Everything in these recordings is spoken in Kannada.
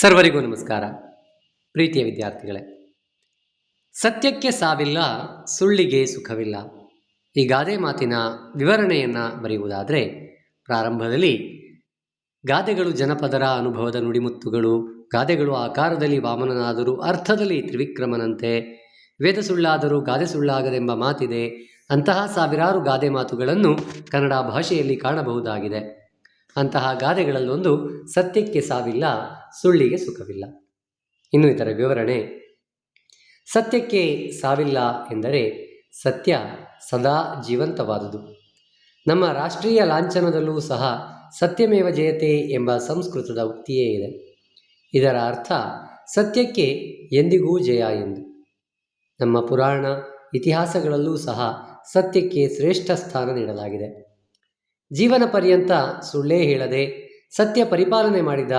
ಸರ್ವರಿಗೂ ನಮಸ್ಕಾರ. ಪ್ರೀತಿಯ ವಿದ್ಯಾರ್ಥಿಗಳೇ, ಸತ್ಯಕ್ಕೆ ಸಾವಿಲ್ಲ, ಸುಳ್ಳಿಗೆ ಸುಖವಿಲ್ಲ. ಈ ಗಾದೆ ಮಾತಿನ ವಿವರಣೆಯನ್ನು ಬರೆಯುವುದಾದರೆ, ಪ್ರಾರಂಭದಲ್ಲಿ ಗಾದೆಗಳು ಜನಪದರ ಅನುಭವದ ನುಡಿಮುತ್ತುಗಳು, ಗಾದೆಗಳು ಆಕಾರದಲ್ಲಿ ವಾಮನನಾದರೂ ಅರ್ಥದಲ್ಲಿ ತ್ರಿವಿಕ್ರಮನಂತೆ, ವೇದ ಸುಳ್ಳಾದರೂ ಗಾದೆ ಸುಳ್ಳಾಗದೆಂಬ ಮಾತಿದೆ, ಅಂತಹ ಸಾವಿರಾರು ಗಾದೆ ಮಾತುಗಳನ್ನು ಕನ್ನಡ ಭಾಷೆಯಲ್ಲಿ ಕಾಣಬಹುದಾಗಿದೆ. ಅಂತಹ ಗಾದೆಗಳಲ್ಲೊಂದು ಸತ್ಯಕ್ಕೆ ಸಾವಿಲ್ಲ ಸುಳ್ಳಿಗೆ ಸುಖವಿಲ್ಲ. ಇನ್ನು ಇತರ ವಿವರಣೆ, ಸತ್ಯಕ್ಕೆ ಸಾವಿಲ್ಲ ಎಂದರೆ ಸತ್ಯ ಸದಾ ಜೀವಂತವಾದುದು. ನಮ್ಮ ರಾಷ್ಟ್ರೀಯ ಲಾಂಛನದಲ್ಲೂ ಸಹ ಸತ್ಯಮೇವ ಜಯತೆ ಎಂಬ ಸಂಸ್ಕೃತದ ಉಕ್ತಿಯೇ ಇದೆ. ಇದರ ಅರ್ಥ ಸತ್ಯಕ್ಕೆ ಎಂದಿಗೂ ಜಯ ಎಂದು. ನಮ್ಮ ಪುರಾಣ ಇತಿಹಾಸಗಳಲ್ಲೂ ಸಹ ಸತ್ಯಕ್ಕೆ ಶ್ರೇಷ್ಠ ಸ್ಥಾನ ನೀಡಲಾಗಿದೆ. ಜೀವನ ಪರ್ಯಂತ ಸುಳ್ಳೇ ಹೇಳದೆ ಸತ್ಯ ಪರಿಪಾಲನೆ ಮಾಡಿದ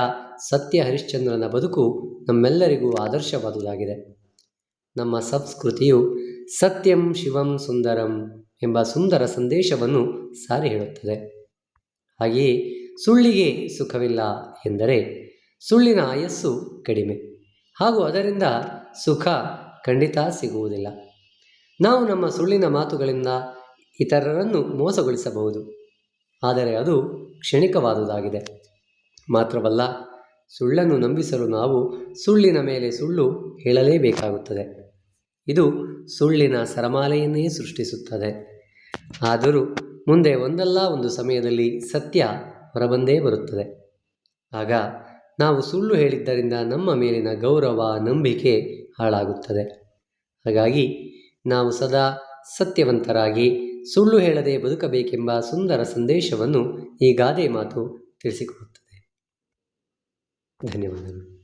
ಸತ್ಯ ಹರಿಶ್ಚಂದ್ರನ ಬದುಕು ನಮ್ಮೆಲ್ಲರಿಗೂ ಆದರ್ಶವಾದುದಾಗಿದೆ. ನಮ್ಮ ಸಂಸ್ಕೃತಿಯು ಸತ್ಯಂ ಶಿವಂ ಸುಂದರಂ ಎಂಬ ಸುಂದರ ಸಂದೇಶವನ್ನು ಸಾರಿ ಹೇಳುತ್ತದೆ. ಹಾಗೆಯೇ ಸುಳ್ಳಿಗೆ ಸುಖವಿಲ್ಲ ಎಂದರೆ ಸುಳ್ಳಿನ ಆಯಸ್ಸು ಕಡಿಮೆ. ಹಾಗೂ ಅದರಿಂದ ಸುಖ ಖಂಡಿತ ಸಿಗುವುದಿಲ್ಲ. ನಾವು ನಮ್ಮ ಸುಳ್ಳಿನ ಮಾತುಗಳಿಂದ ಇತರರನ್ನು ಮೋಸಗೊಳಿಸಬಹುದು. ಆದರೆ ಅದು ಕ್ಷಣಿಕವಾದುದಾಗಿದೆ. ಮಾತ್ರವಲ್ಲ, ಸುಳ್ಳನ್ನು ನಂಬಿಸಲು ನಾವು ಸುಳ್ಳಿನ ಮೇಲೆ ಸುಳ್ಳು ಹೇಳಲೇಬೇಕಾಗುತ್ತದೆ. ಇದು ಸುಳ್ಳಿನ ಸರಮಾಲೆಯನ್ನೇ ಸೃಷ್ಟಿಸುತ್ತದೆ. ಆದರೂ ಮುಂದೆ ಒಂದಲ್ಲ ಒಂದು ಸಮಯದಲ್ಲಿ ಸತ್ಯ ಹೊರಬಂದೇ ಬರುತ್ತದೆ. ಆಗ ನಾವು ಸುಳ್ಳು ಹೇಳಿದ್ದರಿಂದ ನಮ್ಮ ಮೇಲಿನ ಗೌರವ, ನಂಬಿಕೆ ಹಾಳಾಗುತ್ತದೆ. ಹಾಗಾಗಿ ನಾವು ಸದಾ ಸತ್ಯವಂತರಾಗಿ ಸುಳ್ಳು ಹೇಳದೆ ಬದುಕಬೇಕೆಂಬ ಸುಂದರ ಸಂದೇಶವನ್ನು ಈ ಗಾದೆ ಮಾತು ತಿಳಿಸಿಕೊಡುತ್ತದೆ. ಧನ್ಯವಾದಗಳು.